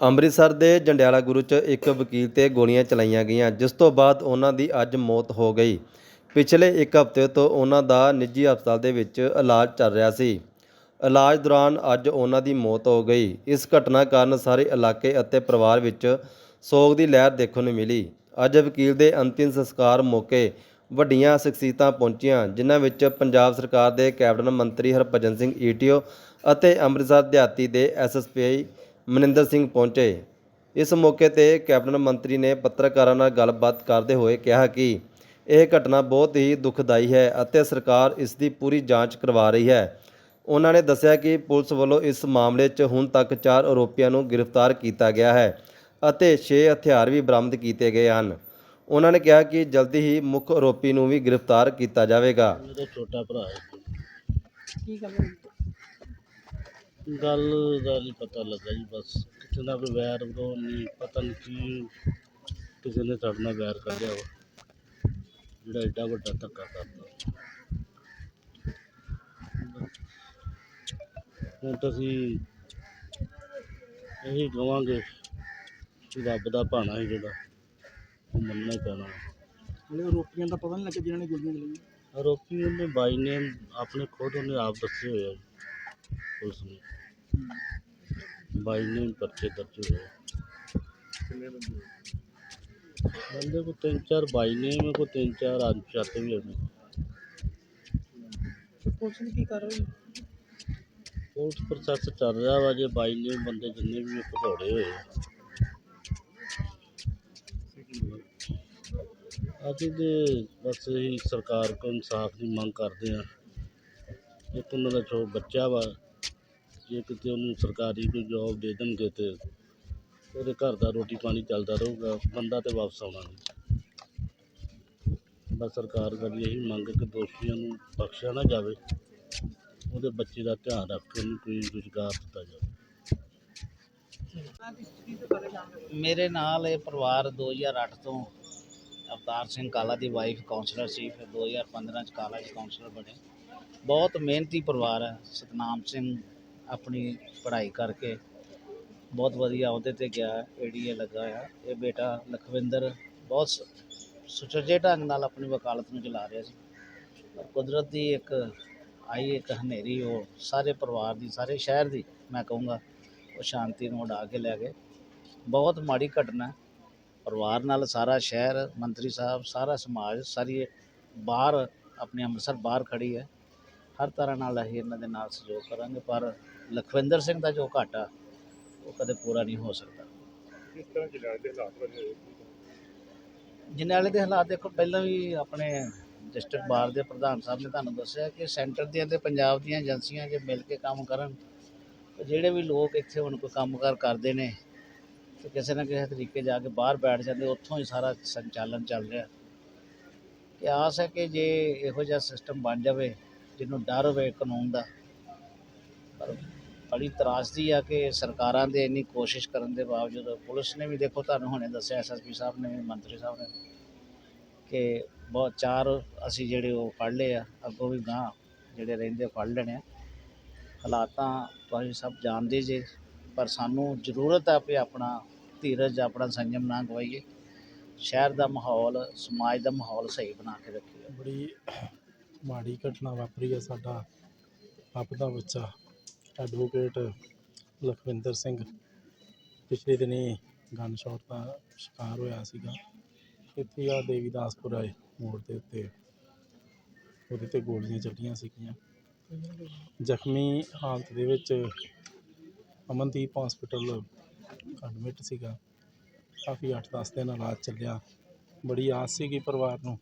ਅੰਮ੍ਰਿਤਸਰ ਦੇ ਜੰਡਿਆਲਾ ਗੁਰੂ 'ਚ ਇੱਕ ਵਕੀਲ ਤੇ ਗੋਲੀਆਂ ਚਲਾਈਆਂ ਗਈਆਂ, ਜਿਸ ਤੋਂ ਬਾਅਦ ਉਹਨਾਂ ਦੀ ਅੱਜ ਮੌਤ ਹੋ ਗਈ। ਪਿਛਲੇ ਇੱਕ ਹਫ਼ਤੇ ਤੋਂ ਉਹਨਾਂ ਦਾ ਨਿੱਜੀ ਹਸਪਤਾਲ ਦੇ ਵਿੱਚ ਇਲਾਜ ਚੱਲ ਰਿਹਾ ਸੀ। ਇਲਾਜ ਦੌਰਾਨ ਅੱਜ ਉਹਨਾਂ ਦੀ ਮੌਤ ਹੋ ਗਈ। ਇਸ ਘਟਨਾ ਕਾਰਨ ਸਾਰੇ ਇਲਾਕੇ ਅਤੇ ਪਰਿਵਾਰ ਵਿੱਚ ਸੋਗ ਦੀ ਲਹਿਰ ਦੇਖਣ ਨੂੰ ਮਿਲੀ। ਅੱਜ ਵਕੀਲ ਦੇ ਅੰਤਿਮ ਸੰਸਕਾਰ ਮੌਕੇ ਵੱਡੀਆਂ ਸ਼ਖਸੀਅਤਾਂ ਪਹੁੰਚੀਆਂ, ਜਿਨ੍ਹਾਂ ਵਿੱਚ ਪੰਜਾਬ ਸਰਕਾਰ ਦੇ ਕੈਬਨਿਟ ਮੰਤਰੀ ਹਰਭਜਨ ਸਿੰਘ ਈਟੀਓ ਅਤੇ ਅੰਮ੍ਰਿਤਸਰ ਦਿਹਾਤੀ ਦੇ ਐਸਐਸਪੀ ਮਨਿੰਦਰ ਸਿੰਘ ਪਹੁੰਚੇ। ਇਸ ਮੌਕੇ ਤੇ ਕੈਬਨਿਟ ਮੰਤਰੀ ਨੇ ਪੱਤਰਕਾਰਾਂ ਨਾਲ ਗੱਲਬਾਤ ਕਰਦੇ ਹੋਏ ਕਿਹਾ ਕਿ ਇਹ ਘਟਨਾ ਬਹੁਤ ਹੀ ਦੁਖਦਾਈ ਹੈ ਅਤੇ ਸਰਕਾਰ ਇਸ ਦੀ ਪੂਰੀ ਜਾਂਚ ਕਰਵਾ ਰਹੀ ਹੈ। ਉਹਨਾਂ ਨੇ ਦੱਸਿਆ ਕਿ ਪੁਲਿਸ ਵੱਲੋਂ ਇਸ ਮਾਮਲੇ 'ਚ ਹੁਣ ਤੱਕ 4 ਆਰੋਪੀਆਂ ਨੂੰ ਗ੍ਰਿਫਤਾਰ ਕੀਤਾ ਗਿਆ ਹੈ ਅਤੇ 6 ਹਥਿਆਰ ਵੀ ਬਰਾਮਦ ਕੀਤੇ ਗਏ ਹਨ। ਉਹਨਾਂ ਨੇ ਕਿਹਾ ਕਿ ਜਲਦੀ ਹੀ ਮੁੱਖ ਆਰੋਪੀ ਨੂੰ ਵੀ ਗ੍ਰਿਫਤਾਰ ਕੀਤਾ ਜਾਵੇਗਾ। ਮੇਰਾ ਛੋਟਾ ਭਰਾ ਹੈ। ਕੀ ਗੱਲ ਦਾ ਨਹੀਂ ਪਤਾ ਲੱਗਾ ਜੀ ਬਸ। ਕਿਸੇ ਦਾ ਕੋਈ ਵੈਰ ਵਿਰੋਧ ਨਹੀਂ ਪਤਾ ਨਹੀਂ ਕੀ ਕਿਸੇ ਨੇ ਸਾਡੇ ਨਾਲ ਵੈਰ ਕੱਢਿਆ ਵਾ। ਜਿਹੜਾ ਐਡਾ ਵੱਡਾ ਧੱਕਾ ਕਰਦਾ ਹੁਣ ਤਾਂ ਅਸੀਂ ਇਹੀ ਕਹਾਂਗੇ ਕਿ ਰੱਬ ਦਾ ਭਾਣਾ ਹੈ ਜਿਹੜਾ ਉਹ ਮੰਨਣਾ ਹੀ ਪੈਣਾ। ਹਲੇ ਆਰੋਪੀਆਂ ਦਾ ਪਤਾ ਨਹੀਂ ਲੱਗਿਆ ਜਿਨ੍ਹਾਂ ਨੇ ਗੋਲੀਆਂ ਚਲਾਈਆਂ। ਆਰੋਪੀ ਉਹਨੇ ਬਾਈ ਨੇਮ ਆਪਣੇ ਖੁਦ ਉਹਨੇ ਆਪ ਦੱਸੇ ਹੋਏ ਆ। ਪੁਲਿਸ ਨੇ। ਬਾਈ ਨੇਮ ਪਰਚੇ ਦਰਜ ਹੋਏ। ਬੰਦੇ ਕੋ ਤਿੰਨ ਚਾਰ ਬਾਈ ਨੇਮ ਕੋ ਤਿੰਨ ਚਾਰ ਅਣਪਛਾਤੇ ਵੀ ਹਨ ਪੁਲਿਸ ਨੇ ਕੀ ਕਰ ਰਹੀ ਪੁਲਿਸ ਪ੍ਰੋਸੈਸ ਚੱਲ ਰਿਹਾ ਵਾ ਜੇ ਬਾਈ ਨੇਮ ਬੰਦੇ ਜਿੰਨੇ ਵੀ ਪਕੌੜੇ ਹੋਏ ਅਸੀਂ ਤੇ ਬਸ ਇਹੀ ਸਰਕਾਰ ਕੋਲ ਇਨਸਾਫ ਦੀ ਮੰਗ ਕਰਦੇ ਆ। ਇੱਕ ਉਹਨਾਂ ਦਾ ਛੋ ਬੱਚਾ ਵਾ ਜੇ ਕਿਤੇ ਉਹਨੂੰ ਸਰਕਾਰੀ ਕੋਈ ਜੋਬ ਦੇ ਦੇਣਗੇ ਤੇ ਉਹਦੇ ਘਰ ਦਾ ਰੋਟੀ ਪਾਣੀ ਚੱਲਦਾ ਰਹੂਗਾ, ਬੰਦਾ ਤੇ ਵਾਪਸ ਆਉਣਾ ਨਹੀਂ। ਬਸ ਸਰਕਾਰ ਕਰੀ ਇਹੀ ਮੰਗ ਕਿ ਦੋਸ਼ੀਆਂ ਨੂੰ ਬਖਸ਼ਿਆ ਨਾ ਜਾਵੇ, ਉਹਦੇ ਬੱਚੇ ਦਾ ਧਿਆਨ ਰੱਖ ਕੇ ਉਹਨੂੰ ਕੋਈ ਰੁਜ਼ਗਾਰ ਦਿੱਤਾ ਜਾਵੇ। ਮੇਰੇ ਨਾਲ ਇਹ ਪਰਿਵਾਰ 2008 ਤੋਂ ਅਵਤਾਰ ਸਿੰਘ ਕਾਲਾ ਦੀ ਵਾਈਫ ਕਾਉਂਸਲਰ ਸੀ, ਫਿਰ 2015 ਚ ਕਾਲਾ ਜੀ ਕਾਉਂਸਲਰ ਬਣੇ। ਬਹੁਤ ਮਿਹਨਤੀ ਪਰਿਵਾਰ ਹੈ, ਸਤਨਾਮ ਸਿੰਘ ਆਪਣੀ ਪੜ੍ਹਾਈ ਕਰਕੇ ਬਹੁਤ ਵਧੀਆ ਅਹੁਦੇ ਤੇ ਗਿਆ ਏ ਡੀ ਏ ਲੱਗਾ ਆ। ਇਹ ਬੇਟਾ ਲਖਵਿੰਦਰ ਬਹੁਤ ਸ- ਸੁਚੱਜੇ ਢੰਗ ਨਾਲ ਆਪਣੀ ਵਕਾਲਤ ਨੂੰ ਚਲਾ ਰਿਹਾ ਸੀ। ਪਰ ਕੁਦਰਤ ਦੀ ਇੱਕ ਆਈ ਇੱਕ ਹਨੇਰੀ, ਉਹ ਸਾਰੇ ਪਰਿਵਾਰ ਦੀ, ਸਾਰੇ ਸ਼ਹਿਰ ਦੀ ਮੈਂ ਕਹੂੰਗਾ, ਉਹ ਸ਼ਾਂਤੀ ਨੂੰ ਉਡਾ ਕੇ ਲੈ ਗਏ। ਬਹੁਤ ਮਾੜੀ ਘਟਨਾ ਪਰਿਵਾਰ ਨਾਲ ਸਾਰਾ ਸ਼ਹਿਰ, ਮੰਤਰੀ ਸਾਹਿਬ, ਸਾਰਾ ਸਮਾਜ, ਸਾਰੀ ਬਾਹਰ, ਆਪਣੇ ਅੰਮ੍ਰਿਤਸਰ ਬਾਹਰ ਖੜੀ ਹੈ। ਹਰ ਤਰ੍ਹਾਂ ਨਾਲ ਅਸੀਂ ਇਹਨਾਂ ਦੇ ਨਾਲ ਸਹਿਯੋਗ ਕਰਾਂਗੇ ਪਰ ਲਖਵਿੰਦਰ ਸਿੰਘ ਦਾ ਜੋ ਘਾਟਾ ਉਹ ਕਦੇ ਪੂਰਾ ਨਹੀਂ ਹੋ ਸਕਦਾ। ਕਿਸ ਤਰ੍ਹਾਂ ਦੇ ਹਾਲਾਤ ਬਣੇ ਜਨਾਲੇ ਦੇ ਹਾਲਾਤ ਦੇਖੋ ਪਹਿਲਾਂ ਵੀ ਆਪਣੇ ਡਿਸਟ੍ਰਿਕਟ ਬਾਰ ਦੇ ਪ੍ਰਧਾਨ ਸਾਹਿਬ ਨੇ ਤੁਹਾਨੂੰ ਦੱਸਿਆ ਕਿ ਸੈਂਟਰ ਦੀਆਂ ਤੇ ਪੰਜਾਬ ਦੀਆਂ ਏਜੰਸੀਆਂ ਜੇ ਮਿਲ ਕੇ ਕੰਮ ਕਰਨ ਤੇ ਜਿਹੜੇ ਵੀ ਲੋਕ ਇੱਥੇ ਹੁਣ ਕੋਈ ਕੰਮਕਾਰ ਕਰਦੇ ਨੇ ਤੇ ਕਿਸੇ ਨਾ ਕਿਸੇ ਤਰੀਕੇ ਜਾ ਕੇ ਬਾਹਰ ਬੈਠ ਜਾਂਦੇ ਉੱਥੋਂ ਹੀ ਸਾਰਾ ਸੰਚਾਲਨ ਚੱਲ ਰਿਹਾ। ਕਿ ਆਸ ਹੈ ਕਿ ਜੇ ਇਹੋ ਜਿਹਾ ਸਿਸਟਮ ਬਣ ਜਾਵੇ ਜਿਹਨੂੰ ਡਰ ਹੋਵੇ, ਕਾਨੂੰਨ ਦਾ। ਪਰ ਬੜੀ ਤਰਾਸਦੀ ਆ ਕਿ ਸਰਕਾਰਾਂ ਦੇ ਇੰਨੀ ਕੋਸ਼ਿਸ਼ ਕਰਨ ਦੇ ਬਾਵਜੂਦ ਪੁਲਿਸ ਨੇ ਵੀ ਦੇਖੋ, ਤੁਹਾਨੂੰ ਹੁਣੇ ਦੱਸਿਆ ਐਸਐਸਪੀ ਸਾਹਿਬ ਨੇ ਵੀ ਮੰਤਰੀ ਸਾਹਿਬ ਨੇ, ਕਿ ਬਹੁਤ ਚਾਰ ਅਸੀਂ ਜਿਹੜੇ ਉਹ ਫੜ ਲਏ ਆ। ਅੱਗੋਂ ਵੀ ਗਾਂ ਜਿਹੜੇ ਰਹਿੰਦੇ ਫੜ ਲੈਣੇ ਆ। ਹਾਲਾਤਾਂ ਤੁਸੀਂ ਸਭ ਜਾਣਦੇ ਜੇ, ਪਰ ਸਾਨੂੰ ਜ਼ਰੂਰਤ ਆ ਵੀ ਆਪਣਾ ਧੀਰਜ, ਆਪਣਾ ਸੰਯਮ ਨਾ ਗਵਾਈਏ। ਸ਼ਹਿਰ ਦਾ ਮਾਹੌਲ, ਸਮਾਜ ਦਾ ਮਾਹੌਲ ਸਹੀ ਬਣਾ ਕੇ ਰੱਖੀਏ। ਬੜੀ ਮਾੜੀ ਘਟਨਾ ਵਾਪਰੀ ਹੈ ਸਾਡਾ ਆਪ ਬੱਚਾ ਐਡਵੋਕੇਟ ਲਖਵਿੰਦਰ ਸਿੰਘ। ਪਿਛਲੇ ਦਿਨੀ ਗਨ ਸ਼ਾਟ ਦਾ ਸ਼ਿਕਾਰ ਹੋਇਆ ਸੀਗਾ। ਇੱਥੇ ਆ ਦੇਵੀਦਾਸਪੁਰ ਆਏ ਮੋੜ ਦੇ ਉੱਤੇ। ਉਹਦੇ ਤੇ ਗੋਲੀਆਂ ਚੱਲੀਆਂ ਸੀਗੀਆਂ। ਜ਼ਖਮੀ ਹਾਲਤ ਦੇ ਵਿੱਚ ਅਮਨਦੀਪ ਹਸਪੀਟਲ ਐਡਮਿਟ ਸੀਗਾ। ਕਾਫੀ 8-10 ਦਿਨ ਇਲਾਜ ਚੱਲਿਆ। ਬੜੀ ਆਸ ਸੀਗੀ ਪਰਿਵਾਰ ਨੂੰ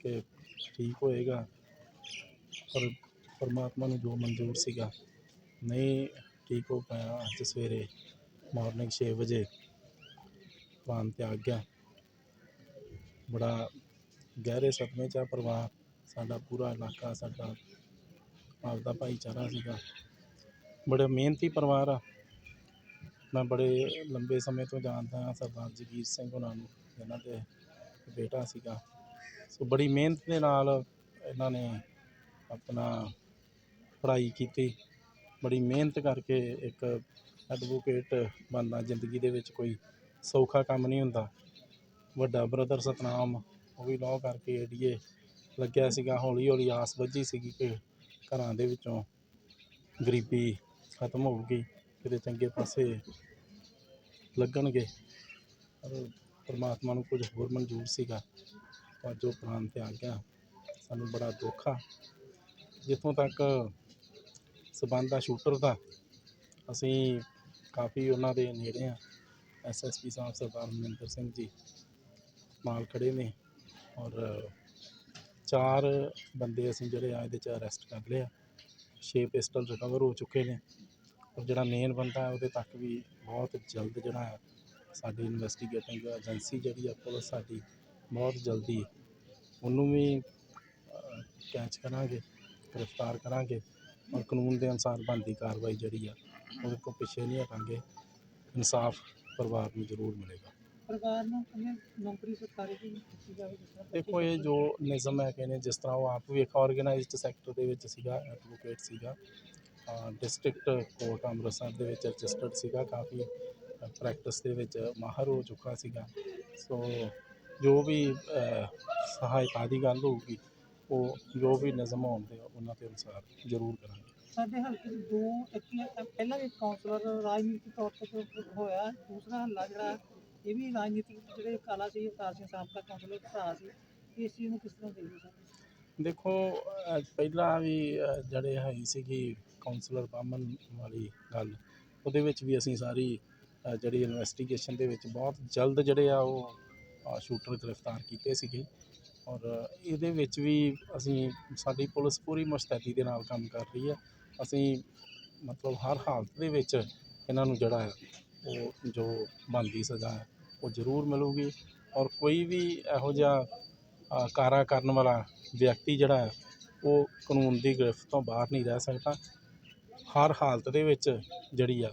ਕਿ ਠੀਕ ਹੋਏਗਾ। ਪਰ ਪਰਮਾਤਮਾ ਨੂੰ ਜੋ ਮਨਜ਼ੂਰ ਸੀਗਾ, ਨਹੀਂ ਠੀਕ ਹੋ ਪਾਇਆ ਅੱਜ ਸਵੇਰੇ ਮਾਰਨਿੰਗ 6 ਵਜੇ। ਪ੍ਰਾਣ ਤਿਆਗ ਗਿਆ। ਬੜਾ ਗਹਿਰੇ ਸਦਮੇ 'ਚ ਆ ਪਰਿਵਾਰ। ਸਾਡਾ ਪੂਰਾ ਇਲਾਕਾ, ਸਾਡਾ ਆਪਦਾ ਭਾਈਚਾਰਾ ਸੀਗਾ। ਬੜੇ ਮਿਹਨਤੀ ਪਰਿਵਾਰ ਆ। ਮੈਂ ਬੜੇ ਲੰਬੇ ਸਮੇਂ ਤੋਂ ਜਾਣਦਾ ਹਾਂ ਸਰਦਾਰ ਜਗੀਰ ਸਿੰਘ ਉਹਨਾਂ ਨੂੰ ਇਹਨਾਂ ਦੇ ਬੇਟਾ ਸੀਗਾ। ਸੋ ਬੜੀ ਮਿਹਨਤ ਦੇ ਨਾਲ ਇਹਨਾਂ ਨੇ ਆਪਣਾ ਪੜ੍ਹਾਈ ਕੀਤੀ। ਬੜੀ ਮਿਹਨਤ ਕਰਕੇ ਇੱਕ ਐਡਵੋਕੇਟ ਬਣਨਾ ਜ਼ਿੰਦਗੀ ਦੇ ਵਿੱਚ ਕੋਈ ਸੌਖਾ ਕੰਮ ਨਹੀਂ ਹੁੰਦਾ। ਵੱਡਾ ਬ੍ਰਦਰ ਸਤਨਾਮ, ਉਹ ਵੀ ਲਾਅ ਕਰਕੇ ਏਡੀਏ ਲੱਗਿਆ ਸੀਗਾ। ਹੌਲੀ ਹੌਲੀ ਆਸ ਵੱਝੀ ਸੀਗੀ ਕਿ ਘਰਾਂ ਦੇ ਵਿੱਚੋਂ ਗਰੀਬੀ ਖਤਮ ਹੋਊਗੀ, ਕਿਤੇ ਚੰਗੇ ਪਾਸੇ ਲੱਗਣਗੇ। ਪਰ ਪਰਮਾਤਮਾ ਨੂੰ ਕੁਝ ਹੋਰ ਮਨਜ਼ੂਰ ਸੀਗਾ। ਪਰ ਜੋ ਪ੍ਰਾਣ ਤੇ ਆ ਗਿਆ, ਸਾਨੂੰ ਬੜਾ ਦੁੱਖ ਆ। ਜਿੱਥੋਂ ਤੱਕ ਸਬੰਧ ਆ ਸ਼ੂਟਰ ਦਾ, ਅਸੀਂ ਕਾਫੀ ਉਹਨਾਂ ਦੇ ਨੇੜੇ ਆ। ਐਸਐਸਪੀ ਸਾਹਿਬ ਸਰਦਾਰ ਮਨਿੰਦਰ ਸਿੰਘ ਜੀ ਨਾਲ ਖੜੇ ਨੇ ਔਰ ਚਾਰ ਬੰਦੇ ਅਸੀਂ ਜਿਹੜੇ ਆ ਇਹਦੇ ਚ ਅਰੈਸਟ ਕਰ ਲਿਆ ਛੇ ਪਿਸਟਲ ਰਿਕਵਰ ਹੋ ਚੁੱਕੇ ਨੇ ਔਰ ਜਿਹੜਾ ਮੇਨ ਬੰਦਾ ਹੈ, ਉਹਦੇ ਤੱਕ ਵੀ ਬਹੁਤ ਜਲਦ ਜਿਹੜਾ ਹੈ, ਸਾਡੀ ਇਨਵੈਸਟੀਗੇਟਿੰਗ ਏਜੰਸੀ ਜਿਹੜੀ ਆ, ਪੁਲਿਸ ਸਾਡੀ ਬਹੁਤ ਜਲਦੀ ਉਹਨੂੰ ਵੀ ਕੈਚ ਕਰਾਂਗੇ ਗ੍ਰਿਫਤਾਰ ਕਰਾਂਗੇ ਔਰ ਕਾਨੂੰਨ ਦੇ ਅਨੁਸਾਰ ਬਣਦੀ ਕਾਰਵਾਈ ਜਿਹੜੀ ਆ ਉਹਦੇ ਤੋਂ ਪਿੱਛੇ ਨਹੀਂ ਹਟਾਂਗੇ। ਇਨਸਾਫ ਪਰਿਵਾਰ ਨੂੰ ਜ਼ਰੂਰ ਮਿਲੇਗਾ। ਪਰਿਵਾਰ ਨੂੰ ਕਿਵੇਂ ਨੌਕਰੀ ਸਰਕਾਰੀ ਦੀ ਦਿੱਤੀ ਜਾਵੇ ਦੇਖੋ ਇਹ ਜੋ ਨਿਜ਼ਮ ਹੈ ਕਹਿੰਦੇ ਜਿਸ ਤਰ੍ਹਾਂ ਉਹ ਆਪ ਵੀ ਇੱਕ ਆਰਗੇਨਾਈਜ਼ਡ ਸੈਕਟਰ ਦੇ ਵਿੱਚ ਸੀਗਾ ਐਡਵੋਕੇਟ ਸੀਗਾ ਡਿਸਟ੍ਰਿਕਟ ਕੋਰਟ ਅੰਮ੍ਰਿਤਸਰ ਦੇ ਵਿੱਚ ਰਜਿਸਟਰਡ ਸੀਗਾ ਕਾਫੀ ਪ੍ਰੈਕਟਿਸ ਦੇ ਵਿੱਚ ਮਾਹਰ ਹੋ ਚੁੱਕਾ ਸੀਗਾ। ਸੋ ਜੋ ਵੀ ਸਹਾਇਤਾ ਦੀ ਗੱਲ ਹੋਊਗੀ ਉਹ ਜੋ ਵੀ ਨਿਯਮ ਹੋਣਗੇ ਉਹਨਾਂ ਦੇ ਅਨੁਸਾਰ ਜ਼ਰੂਰ ਕਰਾਂਗੇ। ਸਾਡੇ ਹਲਕੇ ਦੇ ਦੋ ਇੱਕ ਪਹਿਲਾਂ ਵੀ ਕਾਉਂਸਲਰ ਰਾਜਨੀਤਿਕ ਤੌਰ ਤੇ ਹੋਇਆ ਦੂਸਰਾ ਹੱਲਾ ਜਿਹੜਾ ਇਹ ਵੀ ਰਾਜਨੀਤਿਕ ਜਿਹੜੇ ਕਾਲਾ ਸੀ ਅਵਤਾਰ ਸਿੰਘ ਸਾਬਕਾ ਕਾਉਂਸਲਰ ਭਰਾ ਸੀ ਇਸ ਚੀਜ਼ ਨੂੰ ਕਿਸ ਤਰ੍ਹਾਂ ਦੇਖਦੇ ਸਰ? ਦੇਖੋ ਪਹਿਲਾਂ ਵੀ ਜਿਹੜੇ ਹੈ ਸੀਗੀ ਕਾਉਂਸਲਰ ਬਾਮਨ ਵਾਲੀ ਗੱਲ ਉਹਦੇ ਵਿੱਚ ਵੀ ਅਸੀਂ ਸਾਰੀ ਜਿਹੜੀ ਇਨਵੈਸਟੀਗੇਸ਼ਨ ਦੇ ਵਿੱਚ ਬਹੁਤ ਜਲਦ ਜਿਹੜੇ ਆ ਉਹ ਸ਼ੂਟਰ ਗ੍ਰਿਫਤਾਰ ਕੀਤੇ ਸੀਗੇ। ਔਰ ਇਹਦੇ ਵਿੱਚ ਵੀ ਅਸੀਂ, ਸਾਡੀ ਪੁਲਿਸ ਪੂਰੀ ਮੁਸਤੈਦੀ ਦੇ ਨਾਲ ਕੰਮ ਕਰ ਰਹੀ ਹੈ। ਅਸੀਂ ਮਤਲਬ ਹਰ ਹਾਲਤ ਦੇ ਵਿੱਚ ਇਹਨਾਂ ਨੂੰ ਜਿਹੜਾ ਹੈ, ਉਹ ਜੋ ਬਣਦੀ ਸਜ਼ਾ ਹੈ, ਉਹ ਜ਼ਰੂਰ ਮਿਲੂਗੀ। ਔਰ ਕੋਈ ਵੀ ਇਹੋ ਜਿਹਾ ਕਾਰਾ ਕਰਨ ਵਾਲਾ ਵਿਅਕਤੀ ਜਿਹੜਾ ਹੈ, ਉਹ ਕਾਨੂੰਨ ਦੀ ਗ੍ਰਿਫਤ ਤੋਂ ਬਾਹਰ ਨਹੀਂ ਰਹਿ ਸਕਦਾ। ਹਰ ਹਾਲਤ ਦੇ ਵਿੱਚ ਜਿਹੜੀ ਆ,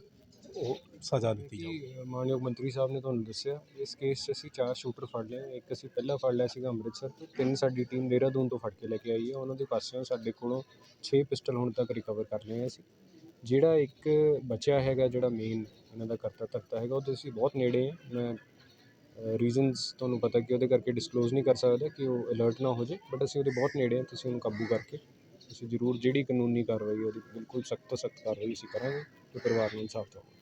ਉਹ ਸਜ਼ਾ ਦਿੱਤੀ ਜਾਊਗੀ। ਜੀ ਮਾਨਯੋਗ ਮੰਤਰੀ ਸਾਹਿਬ ਨੇ ਤੁਹਾਨੂੰ ਦੱਸਿਆ ਇਸ ਕੇਸ 'ਚ ਅਸੀਂ ਚਾਰ ਸ਼ੂਟਰ ਫੜ ਲਏ ਇੱਕ ਅਸੀਂ ਪਹਿਲਾਂ ਫੜ ਲਿਆ ਸੀਗਾ ਅੰਮ੍ਰਿਤਸਰ ਤੋਂ ਤਿੰਨ ਸਾਡੀ ਟੀਮ ਦੇਹਰਾਦੂਨ ਤੋਂ ਫੜ ਕੇ ਲੈ ਕੇ ਆਈ ਹੈ ਉਹਨਾਂ ਦੇ ਪਾਸਿਓਂ ਸਾਡੇ ਕੋਲੋਂ 6 ਪਿਸਟਲ ਹੁਣ ਤੱਕ ਰਿਕਵਰ ਕਰ ਲਏ ਅਸੀਂ। ਜਿਹੜਾ ਇੱਕ ਬਚਿਆ ਹੈਗਾ ਜਿਹੜਾ ਮੇਨ ਇਹਨਾਂ ਦਾ ਕਰਤਾ ਧਰਤਾ ਹੈਗਾ ਉਹਦੇ ਅਸੀਂ ਬਹੁਤ ਨੇੜੇ ਹਾਂ ਮੈਂ ਰੀਜ਼ਨਸ ਤੁਹਾਨੂੰ ਪਤਾ ਕਿ ਉਹਦੇ ਕਰਕੇ ਡਿਸਕਲੋਜ਼ ਨਹੀਂ ਕਰ ਸਕਦਾ ਕਿ ਉਹ ਅਲਰਟ ਨਾ ਹੋ ਜਾਏ ਬਟ ਅਸੀਂ ਉਹਦੇ ਬਹੁਤ ਨੇੜੇ ਹਾਂ ਤੁਸੀਂ ਉਹਨੂੰ ਕਾਬੂ ਕਰਕੇ ਅਸੀਂ ਜ਼ਰੂਰ ਜਿਹੜੀ ਕਾਨੂੰਨੀ ਕਾਰਵਾਈ ਉਹਦੀ ਬਿਲਕੁਲ ਸਖਤ ਤੋਂ ਸਖਤ ਕਾਰਵਾਈ ਅਸੀਂ ਕਰਾਂਗੇ ਤੇ ਪਰਿਵਾਰ ਨੂੰ ਇਨਸਾਫ ਦਿਵਾਵਾਂਗੇ